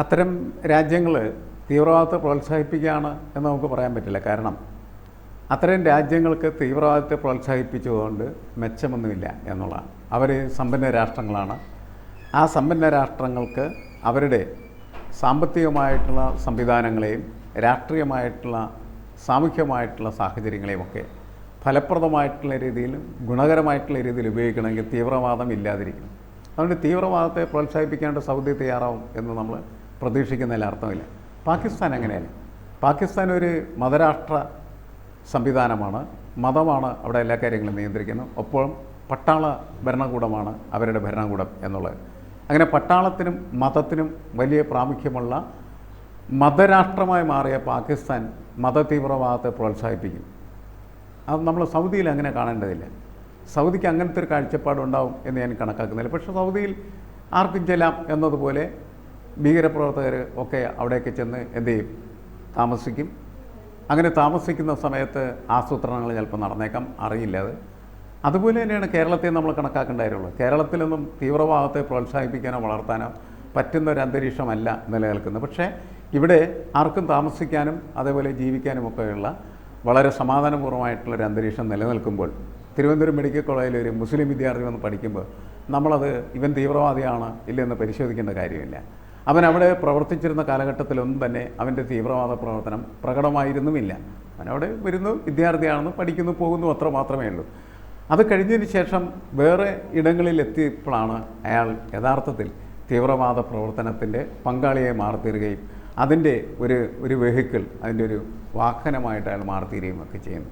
അത്തരം രാജ്യങ്ങൾ തീവ്രവാദത്തെ പ്രോത്സാഹിപ്പിക്കുകയാണ് എന്ന് നമുക്ക് പറയാൻ പറ്റില്ല. കാരണം അത്തരം രാജ്യങ്ങൾക്ക് തീവ്രവാദത്തെ പ്രോത്സാഹിപ്പിച്ചുകൊണ്ട് മെച്ചമൊന്നുമില്ല എന്നുള്ളതാണ്. അവർ സമ്പന്ന രാഷ്ട്രങ്ങളാണ്. ആ സമ്പന്ന രാഷ്ട്രങ്ങൾക്ക് അവരുടെ സാമ്പത്തികമായിട്ടുള്ള സംവിധാനങ്ങളെയും രാഷ്ട്രീയമായിട്ടുള്ള സാമൂഹ്യമായിട്ടുള്ള സാഹചര്യങ്ങളെയും ഒക്കെ ഫലപ്രദമായിട്ടുള്ള രീതിയിൽ ഗുണകരമായിട്ടുള്ള രീതിയിൽ ഉപയോഗിക്കണമെങ്കിൽ തീവ്രവാദം ഇല്ലാതിരിക്കണം. അതുകൊണ്ട് തീവ്രവാദത്തെ പ്രോത്സാഹിപ്പിക്കാണ്ട് സൗദി തയ്യാറാവും എന്ന് നമ്മൾ പ്രതീക്ഷിക്കുന്നതിൽ അർത്ഥമില്ല. പാകിസ്ഥാൻ അങ്ങനെയല്ല പാകിസ്ഥാൻ ഒരു മതരാഷ്ട്ര സംവിധാനമാണ്. മതമാണ് അവിടെ എല്ലാ കാര്യങ്ങളും നിയന്ത്രിക്കുന്നത്. ഒപ്പം പട്ടാള ഭരണകൂടമാണ് അവരുടെ ഭരണകൂടം എന്നുള്ളത്. അങ്ങനെ പട്ടാളത്തിനും മതത്തിനും വലിയ പ്രാമുഖ്യമുള്ള മതരാഷ്ട്രമായി മാറിയ പാകിസ്ഥാൻ മതതീവ്രവാദത്തെ പ്രോത്സാഹിപ്പിക്കും. അത് നമ്മൾ സൗദിയിൽ അങ്ങനെ കാണേണ്ടതില്ല. സൗദിക്ക് അങ്ങനത്തെ ഒരു കാഴ്ചപ്പാടുണ്ടാവും എന്ന് ഞാൻ കണക്കാക്കുന്നില്ല. പക്ഷേ സൗദിയിൽ ആർക്കും ചെല്ലാം എന്നതുപോലെ ഭീകരപ്രവർത്തകർ ഒക്കെ അവിടേക്ക് ചെന്ന് എന്ത് ചെയ്യും? താമസിക്കും. അങ്ങനെ താമസിക്കുന്ന സമയത്ത് ആസൂത്രണങ്ങൾ ചിലപ്പോൾ നടന്നേക്കാം. അറിയില്ല അത്. അതുപോലെ തന്നെയാണ് കേരളത്തെ നമ്മൾ കണക്കാക്കേണ്ടതായിട്ടുള്ളത്. കേരളത്തിലൊന്നും തീവ്രവാദത്തെ പ്രോത്സാഹിപ്പിക്കാനോ വളർത്താനോ പറ്റുന്ന ഒരു അന്തരീക്ഷമല്ല നിലനിൽക്കുന്നത്. പക്ഷേ ഇവിടെ ആർക്കും താമസിക്കാനും അതേപോലെ ജീവിക്കാനും ഒക്കെയുള്ള വളരെ സമാധാനപൂർവമായിട്ടുള്ളൊരു അന്തരീക്ഷം നിലനിൽക്കുമ്പോൾ തിരുവനന്തപുരം മെഡിക്കൽ കോളേജിൽ ഒരു മുസ്ലിം വിദ്യാർത്ഥി വന്ന് പഠിക്കുമ്പോൾ നമ്മളത് ഇവൻ തീവ്രവാദിയാണ് ഇല്ലെന്ന് പരിശോധിക്കേണ്ട കാര്യമില്ല. അവൻ അവിടെ പ്രവർത്തിച്ചിരുന്ന കാലഘട്ടത്തിലൊന്നും തന്നെ അവന്റെ തീവ്രവാദ പ്രവർത്തനം പ്രകടമായിരുന്നുമില്ല. അവനവിടെ വരുന്നു വിദ്യാർത്ഥിയാണെന്ന് പഠിക്കുന്നു പോകുന്നു അത്ര മാത്രമേ ഉള്ളൂ. അത് കഴിഞ്ഞതിന് ശേഷം വേറെ ഇടങ്ങളിൽ എത്തിയപ്പോഴാണ് അയാൾ യഥാർത്ഥത്തിൽ തീവ്രവാദ പ്രവർത്തനത്തിന്റെ പങ്കാളിയെ മാറിത്തീരുകയും അതിന്റെ ഒരു ഒരു വെഹിക്കിൾ അതിന്റെ ഒരു വാഹനമായിട്ട് അയാൾ മാറിത്തീരുകയും ഒക്കെ ചെയ്യുന്നു.